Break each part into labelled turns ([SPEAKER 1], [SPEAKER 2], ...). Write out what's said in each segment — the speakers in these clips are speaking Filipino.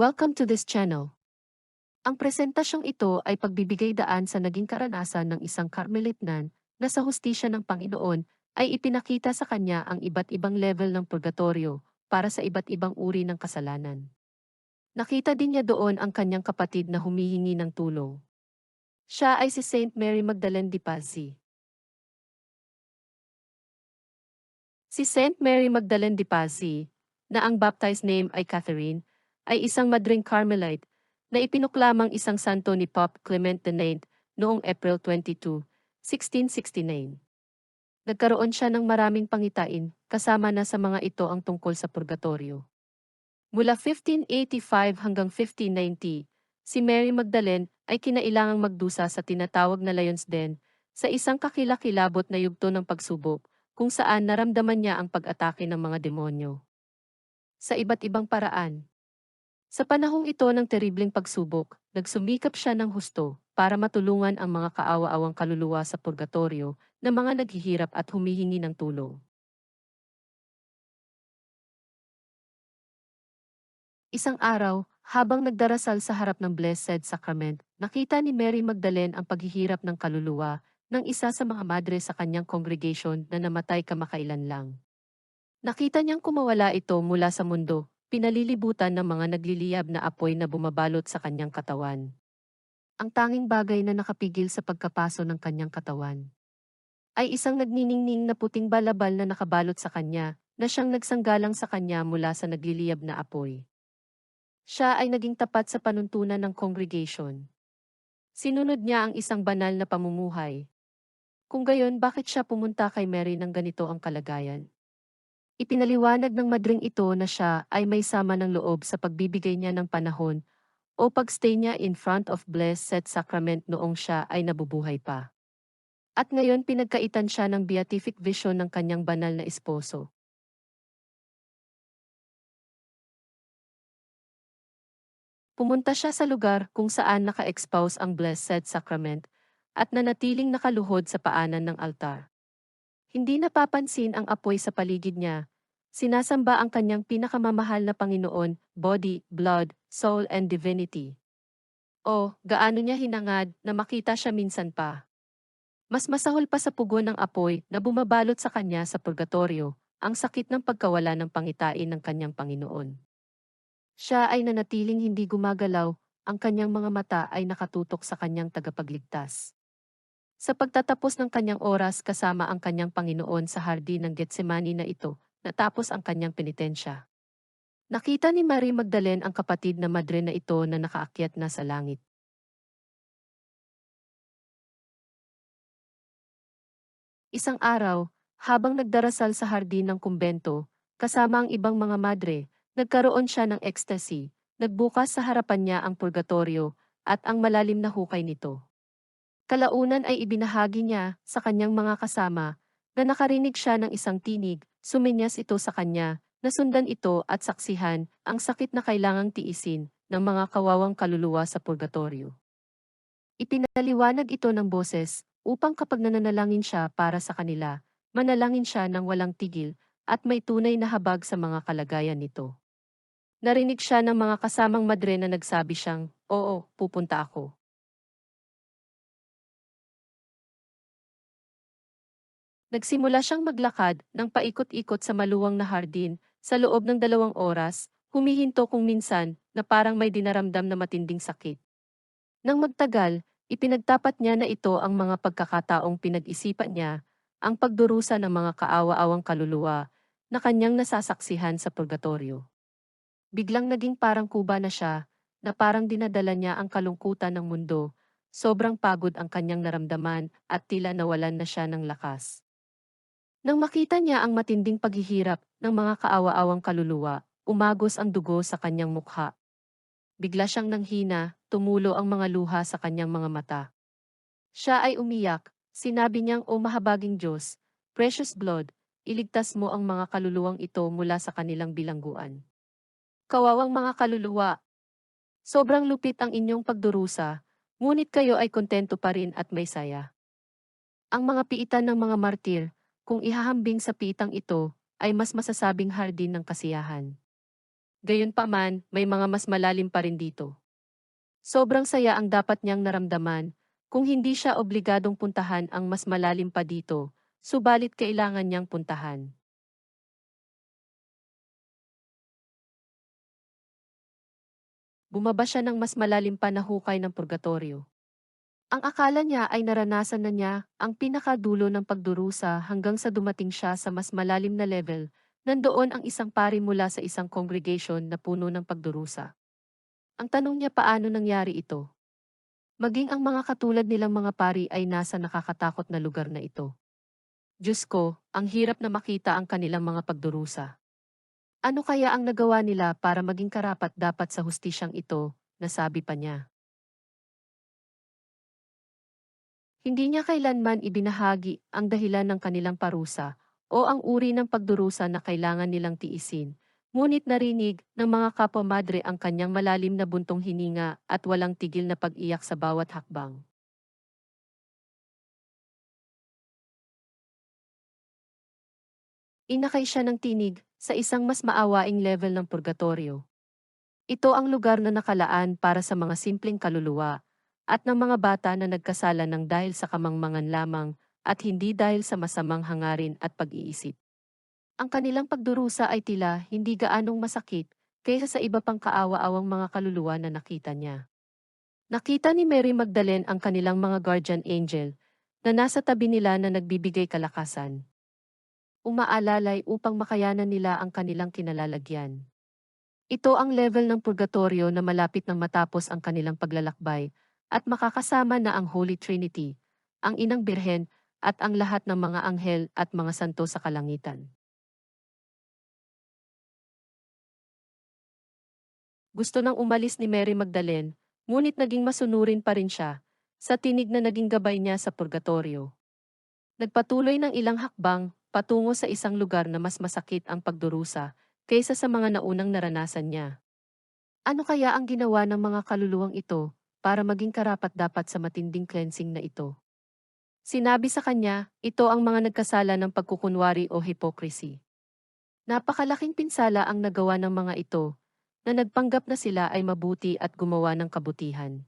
[SPEAKER 1] Welcome to this channel. Ang presentasyong ito ay pagbibigay daan sa naging karanasan ng isang Carmelitnan na sa hustisya ng Panginoon ay ipinakita sa kanya ang iba't ibang level ng purgatorio para sa iba't ibang uri ng kasalanan. Nakita din niya doon ang kanyang kapatid na humihingi ng tulong. Siya ay si Saint Mary Magdalene de Pazzi. Si Saint Mary Magdalene de Pazzi, na ang baptized name ay Catherine, ay isang madring Carmelite na ipinuklamang isang santo ni Pope Clement IX noong April 22, 1669. Nagkaroon siya ng maraming pangitain, kasama na sa mga ito ang tungkol sa purgatorio. Mula 1585 hanggang 1590, si Mary Magdalene ay kinailangang magdusa sa tinatawag na Lion's Den, sa isang kakilakilabot na yugto ng pagsubok, kung saan naramdaman niya ang pag-atake ng mga demonyo. Sa iba't ibang paraan. Sa panahong ito ng terribleng pagsubok, nagsumikap siya ng husto para matulungan ang mga kaawa-awang kaluluwa sa purgatorio na mga naghihirap at humihingi ng tulong. Isang araw, habang nagdarasal sa harap ng Blessed Sacrament, nakita ni Mary Magdalene ang paghihirap ng kaluluwa ng isa sa mga madre sa kanyang congregation na namatay kamakailan lang. Nakita niyang kumawala ito mula sa mundo, pinalilibutan ng mga nagliliyab na apoy na bumabalot sa kanyang katawan. Ang tanging bagay na nakapigil sa pagkapaso ng kanyang katawan ay isang nagniningning na puting balabal na nakabalot sa kanya, na siyang nagsanggalang sa kanya mula sa nagliliyab na apoy. Siya ay naging tapat sa panuntunan ng congregation. Sinunod niya ang isang banal na pamumuhay, kung gayon bakit siya pumunta kay Mary ng ganito ang kalagayan? Ipinaliwanag ng madring ito na siya ay may sama ng loob sa pagbibigay niya ng panahon o pagstay niya in front of Blessed Sacrament noong siya ay nabubuhay pa. At ngayon pinagkaitan siya ng beatific vision ng kanyang banal na esposo. Pumunta siya sa lugar kung saan naka-expose ang Blessed Sacrament at nanatiling nakaluhod sa paanan ng altar. Hindi napapansin ang apoy sa paligid niya. Sinasamba ang kanyang pinakamamahal na Panginoon, body, blood, soul and divinity. O, gaano niya hinangad na makita siya minsan pa. Mas masahol pa sa pugon ng apoy na bumabalot sa kanya sa purgatorio, ang sakit ng pagkawala ng pangitain ng kanyang Panginoon. Siya ay nanatiling hindi gumagalaw, ang kanyang mga mata ay nakatutok sa kanyang tagapagligtas. Sa pagtatapos ng kanyang oras kasama ang kanyang Panginoon sa hardin ng Getsemani na ito, natapos ang kanyang penitensya. Nakita ni Mary Magdalene ang kapatid na madre na ito na nakaakyat na sa langit. Isang araw, habang nagdarasal sa hardin ng kumbento, kasama ang ibang mga madre, nagkaroon siya ng ecstasy, nagbukas sa harapan niya ang purgatorio, at ang malalim na hukay nito. Kalaunan ay ibinahagi niya sa kanyang mga kasama na nakarinig siya ng isang tinig, suminyas ito sa kanya, nasundan ito at saksihan ang sakit na kailangang tiisin ng mga kawawang kaluluwa sa purgatorio. Ipinaliwanag ito ng boses upang kapag nananalangin siya para sa kanila, manalangin siya ng walang tigil at may tunay na habag sa mga kalagayan nito. Narinig siya ng mga kasamang madre na nagsabi siyang, Oo, pupunta ako. Nagsimula siyang maglakad ng paikot-ikot sa maluwang na hardin sa loob ng dalawang oras, humihinto kung minsan na parang may dinaramdam na matinding sakit. Nang magtagal, ipinagtapat niya na ito ang mga pagkakataong pinag-isipan niya, ang pagdurusa ng mga kaawa-awang kaluluwa na kanyang nasasaksihan sa purgatorio. Biglang naging parang kuba na siya, na parang dinadala niya ang kalungkutan ng mundo, sobrang pagod ang kanyang naramdaman at tila nawalan na siya ng lakas. Nang makita niya ang matinding paghihirap ng mga kaawa-awang kaluluwa, umagos ang dugo sa kanyang mukha. Bigla siyang nanghina, tumulo ang mga luha sa kanyang mga mata. Siya ay umiyak, sinabi niyang o mahabaging Diyos, Precious Blood, iligtas mo ang mga kaluluwang ito mula sa kanilang bilangguan. Kawawang mga kaluluwa, sobrang lupit ang inyong pagdurusa, ngunit kayo ay kontento pa rin at may saya. Ang mga piitan ng mga martir, kung ihahambing sa pitang ito, ay mas masasabing hardin ng kasiyahan. Gayunpaman, may mga mas malalim pa rin dito. Sobrang saya ang dapat niyang naramdaman, kung hindi siya obligadong puntahan ang mas malalim pa dito, subalit kailangan niyang puntahan. Bumaba siya ng mas malalim pa na hukay ng purgatorio. Ang akala niya ay naranasan na niya ang pinakadulo ng pagdurusa hanggang sa dumating siya sa mas malalim na level, nandoon ang isang pari mula sa isang congregation na puno ng pagdurusa. Ang tanong niya paano nangyari ito? Maging ang mga katulad nilang mga pari ay nasa nakakatakot na lugar na ito. Diyos ko, ang hirap na makita ang kanilang mga pagdurusa. Ano kaya ang nagawa nila para maging karapat dapat sa hustisyang ito, nasabi pa niya. Hindi niya kailanman ibinahagi ang dahilan ng kanilang parusa o ang uri ng pagdurusa na kailangan nilang tiisin, ngunit narinig ng mga kapwa madre ang kanyang malalim na buntong hininga at walang tigil na pag-iyak sa bawat hakbang. Inakay siya ng tinig sa isang mas maawaing level ng purgatorio. Ito ang lugar na nakalaan para sa mga simpleng kaluluwa at ng mga bata na nagkasala ng dahil sa kamangmangan lamang at hindi dahil sa masamang hangarin at pag-iisip. Ang kanilang pagdurusa ay tila hindi gaanong masakit kaysa sa iba pang kaawa-awang mga kaluluwa na nakita niya. Nakita ni Mary Magdalene ang kanilang mga guardian angel na nasa tabi nila na nagbibigay kalakasan umaalalay upang makayanan nila ang kanilang kinalalagyan. Ito ang level ng purgatorio na malapit nang matapos ang kanilang paglalakbay at makakasama na ang Holy Trinity, ang Inang Birhen, at ang lahat ng mga anghel at mga santo sa kalangitan. Gusto nang umalis ni Mary Magdalene, ngunit naging masunurin pa rin siya sa tinig na naging gabay niya sa purgatorio. Nagpatuloy ng ilang hakbang patungo sa isang lugar na mas masakit ang pagdurusa kaysa sa mga naunang naranasan niya. Ano kaya ang ginawa ng mga kaluluwang ito para maging karapat-dapat sa matinding cleansing na ito? Sinabi sa kanya, ito ang mga nagkasala ng pagkukunwari o hypocrisy. Napakalaking pinsala ang nagawa ng mga ito, na nagpanggap na sila ay mabuti at gumawa ng kabutihan.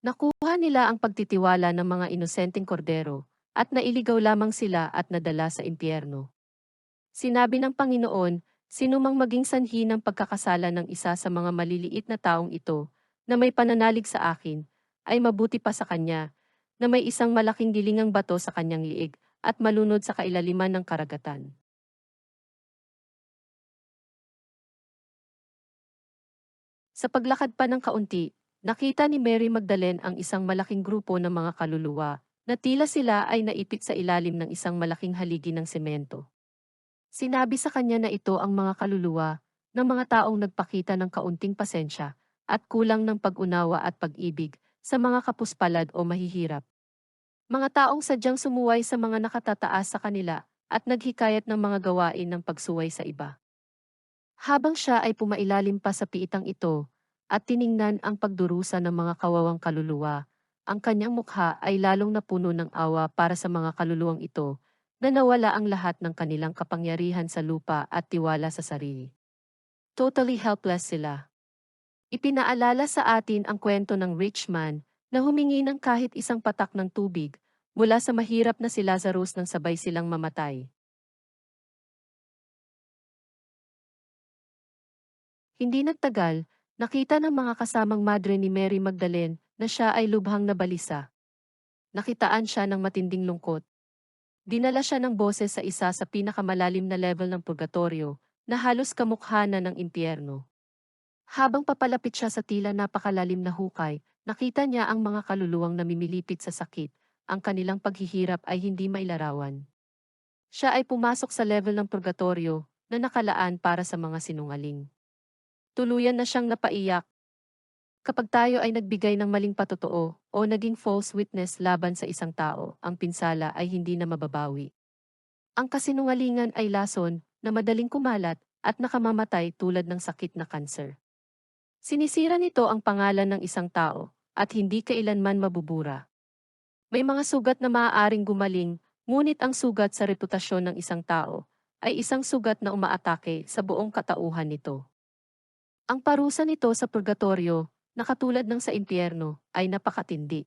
[SPEAKER 1] Nakuha nila ang pagtitiwala ng mga inosenteng kordero, at nailigaw lamang sila at nadala sa impyerno. Sinabi ng Panginoon, sinumang maging sanhi ng pagkakasala ng isa sa mga maliliit na taong ito, na may pananalig sa akin, ay mabuti pa sa kanya, na may isang malaking gilingang bato sa kanyang liig, at malunod sa kailaliman ng karagatan. Sa paglakad pa ng kaunti, nakita ni Mary Magdalene ang isang malaking grupo ng mga kaluluwa, na tila sila ay naipit sa ilalim ng isang malaking haligi ng semento. Sinabi sa kanya na ito ang mga kaluluwa ng mga taong nagpakita ng kaunting pasensya at kulang ng pag-unawa at pag-ibig sa mga kapuspalad o mahihirap. Mga taong sadyang sumuway sa mga nakatataas sa kanila at naghikayat ng mga gawain ng pagsuway sa iba. Habang siya ay pumailalim pa sa piitang ito at tiningnan ang pagdurusa ng mga kawawang kaluluwa, ang kanyang mukha ay lalong napuno ng awa para sa mga kaluluwang ito, na nawala ang lahat ng kanilang kapangyarihan sa lupa at tiwala sa sarili. Totally helpless sila. Ipinaalala sa atin ang kwento ng rich man na humingi ng kahit isang patak ng tubig mula sa mahirap na si Lazarus nang sabay silang mamatay. Hindi nagtagal, nakita ng mga kasamang madre ni Mary Magdalene na siya ay lubhang nabalisa. Nakitaan siya ng matinding lungkot. Dinala siya ng boses sa isa sa pinakamalalim na level ng purgatorio, na halos kamukha na ng impyerno. Habang papalapit siya sa tila napakalalim na hukay, nakita niya ang mga kaluluwang namimilipit sa sakit, ang kanilang paghihirap ay hindi mailarawan. Siya ay pumasok sa level ng purgatorio na nakalaan para sa mga sinungaling. Tuluyan na siyang napaiyak, Kapag tayo ay nagbigay ng maling patotoo o naging false witness laban sa isang tao, ang pinsala ay hindi na mababawi. Ang kasinungalingan ay lason na madaling kumalat at nakamamatay tulad ng sakit na kanser. Sinisira nito ang pangalan ng isang tao at hindi kailanman mabubura. May mga sugat na maaaring gumaling, ngunit ang sugat sa reputasyon ng isang tao ay isang sugat na umaatake sa buong katauhan nito. Ang parusa nito sa purgatorio, na katulad ng sa impyerno, ay napakatindi.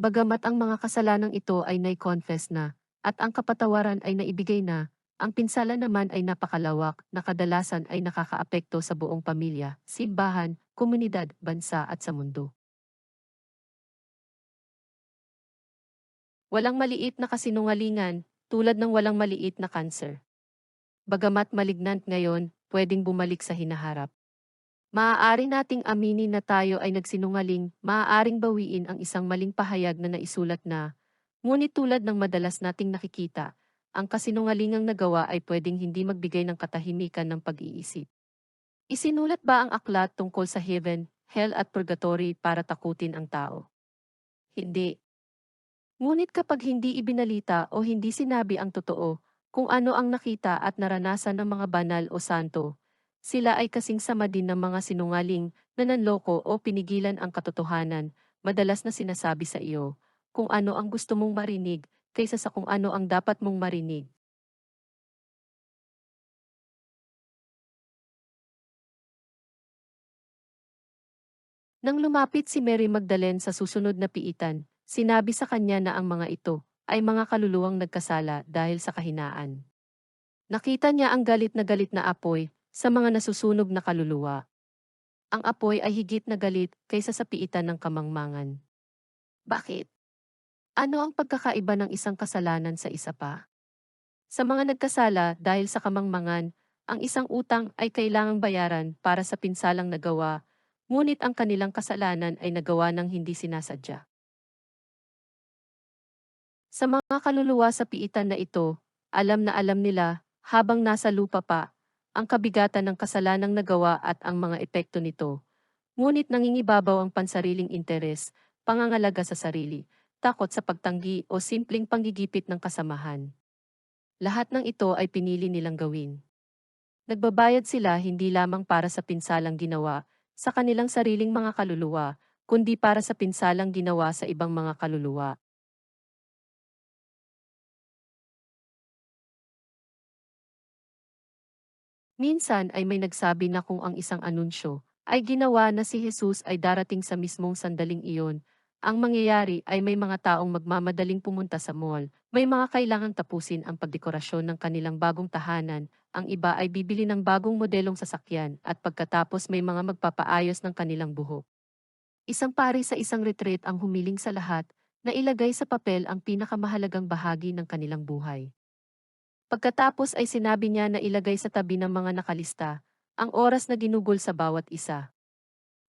[SPEAKER 1] Bagamat ang mga kasalanang ito ay nai-confess na, at ang kapatawaran ay naibigay na, ang pinsala naman ay napakalawak na kadalasan ay nakakaapekto sa buong pamilya, simbahan, komunidad, bansa at sa mundo. Walang maliit na kasinungalingan, tulad ng walang maliit na cancer. Bagamat malignant ngayon, pwedeng bumalik sa hinaharap. Maaari nating aminin na tayo ay nagsinungaling, maaaring bawiin ang isang maling pahayag na naisulat na, ngunit tulad ng madalas nating nakikita, ang kasinungalingang nagawa ay pwedeng hindi magbigay ng katahimikan ng pag-iisip. Isinulat ba ang aklat tungkol sa heaven, hell at purgatory para takutin ang tao? Hindi. Ngunit kapag hindi ibinalita o hindi sinabi ang totoo, kung ano ang nakita at naranasan ng mga banal o santo, sila ay kasing sama din ng mga sinungaling, nananloko o pinigilan ang katotohanan, madalas na sinasabi sa iyo, kung ano ang gusto mong marinig, kaysa sa kung ano ang dapat mong marinig. Nang lumapit si Mary Magdalene sa susunod na piitan, sinabi sa kanya na ang mga ito ay mga kaluluwang nagkasala dahil sa kahinaan. Nakita niya ang galit na galit na apoy sa mga nasusunog na kaluluwa. Ang apoy ay higit na galit kaysa sa piitan ng kamangmangan. Bakit? Ano ang pagkakaiba ng isang kasalanan sa isa pa? Sa mga nagkasala dahil sa kamangmangan, ang isang utang ay kailangang bayaran para sa pinsalang nagawa, ngunit ang kanilang kasalanan ay nagawa ng hindi sinasadya. Sa mga kaluluwa sa piitan na ito, alam na alam nila, habang nasa lupa pa, ang kabigatan ng kasalanang nagawa at ang mga epekto nito. Ngunit nangingibabaw ang pansariling interes, pangangalaga sa sarili, takot sa pagtanggi o simpleng panggigipit ng kasamahan. Lahat ng ito ay pinili nilang gawin. Nagbabayad sila hindi lamang para sa pinsalang ginawa sa kanilang sariling mga kaluluwa, kundi para sa pinsalang ginawa sa ibang mga kaluluwa. Minsan ay may nagsabi na kung ang isang anunsyo ay ginawa na si Jesus ay darating sa mismong sandaling iyon, ang mangyayari ay may mga taong magmamadaling pumunta sa mall, may mga kailangang tapusin ang pagdekorasyon ng kanilang bagong tahanan, ang iba ay bibili ng bagong modelong sasakyan at pagkatapos may mga magpapaayos ng kanilang buhok. Isang pari sa isang retreat ang humiling sa lahat na ilagay sa papel ang pinakamahalagang bahagi ng kanilang buhay. Pagkatapos ay sinabi niya na ilagay sa tabi ng mga nakalista, ang oras na ginugol sa bawat isa.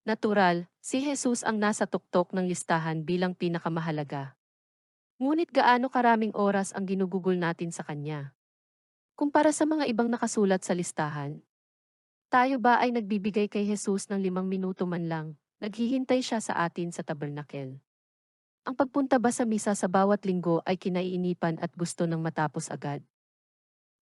[SPEAKER 1] Natural, si Jesus ang nasa tuktok ng listahan bilang pinakamahalaga. Ngunit gaano karaming oras ang ginugugol natin sa Kanya? Kumpara sa mga ibang nakasulat sa listahan. Tayo ba ay nagbibigay kay Jesus ng limang minuto man lang, naghihintay siya sa atin sa tabernakel? Ang pagpunta ba sa misa sa bawat linggo ay kinaiinipan at gusto ng matapos agad?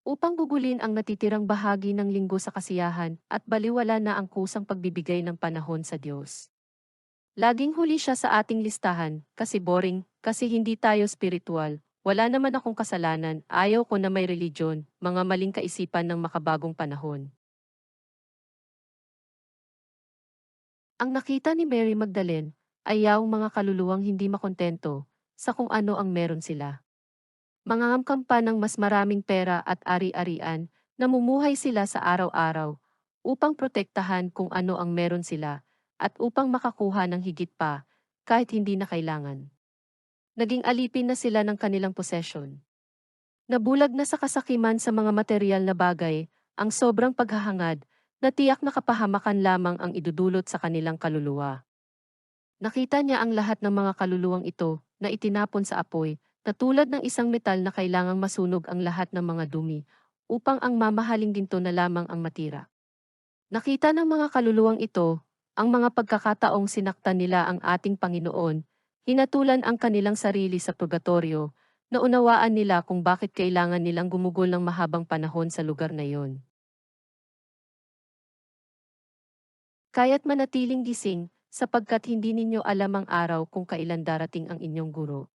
[SPEAKER 1] Upang gugulin ang natitirang bahagi ng linggo sa kasiyahan at baliwala na ang kusang pagbibigay ng panahon sa Diyos. Laging huli siya sa ating listahan, kasi boring, kasi hindi tayo spiritual, wala naman akong kasalanan, ayaw ko na may religion, mga maling kaisipan ng makabagong panahon. Ang nakita ni Mary Magdalene ay yaong mga kaluluwang hindi makontento sa kung ano ang meron sila mangangamkam pa ng mas maraming pera at ari-arian, namumuhay sila sa araw-araw, upang protektahan kung ano ang meron sila, at upang makakuha ng higit pa, kahit hindi na kailangan. Naging alipin na sila ng kanilang possession. Nabulag na sa kasakiman sa mga material na bagay, ang sobrang paghahangad, na tiyak na kapahamakan lamang ang idudulot sa kanilang kaluluwa. Nakita niya ang lahat ng mga kaluluwang ito na itinapon sa apoy na tulad ng isang metal na kailangang masunog ang lahat ng mga dumi, upang ang mamahaling ginto na lamang ang matira. Nakita ng mga kaluluwang ito, ang mga pagkakataong sinaktan nila ang ating Panginoon, hinatulan ang kanilang sarili sa purgatorio, na unawaan nila kung bakit kailangan nilang gumugol ng mahabang panahon sa lugar na iyon. Kaya't manatiling gising, sapagkat hindi ninyo alam ang araw kung kailan darating ang inyong guro.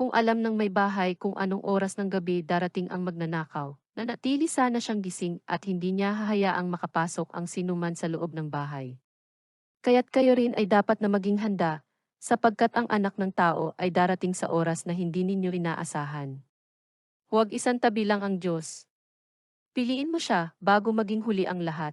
[SPEAKER 1] Kung alam ng may bahay kung anong oras ng gabi darating ang magnanakaw, Nanatili sana siyang gising at hindi niya hahayaang makapasok ang sinuman sa loob ng bahay. Kaya't kayo rin ay dapat na maging handa, sapagkat ang anak ng tao ay darating sa oras na hindi ninyo inaasahan. Huwag isantabi lang ang Diyos. Piliin mo siya bago maging huli ang lahat.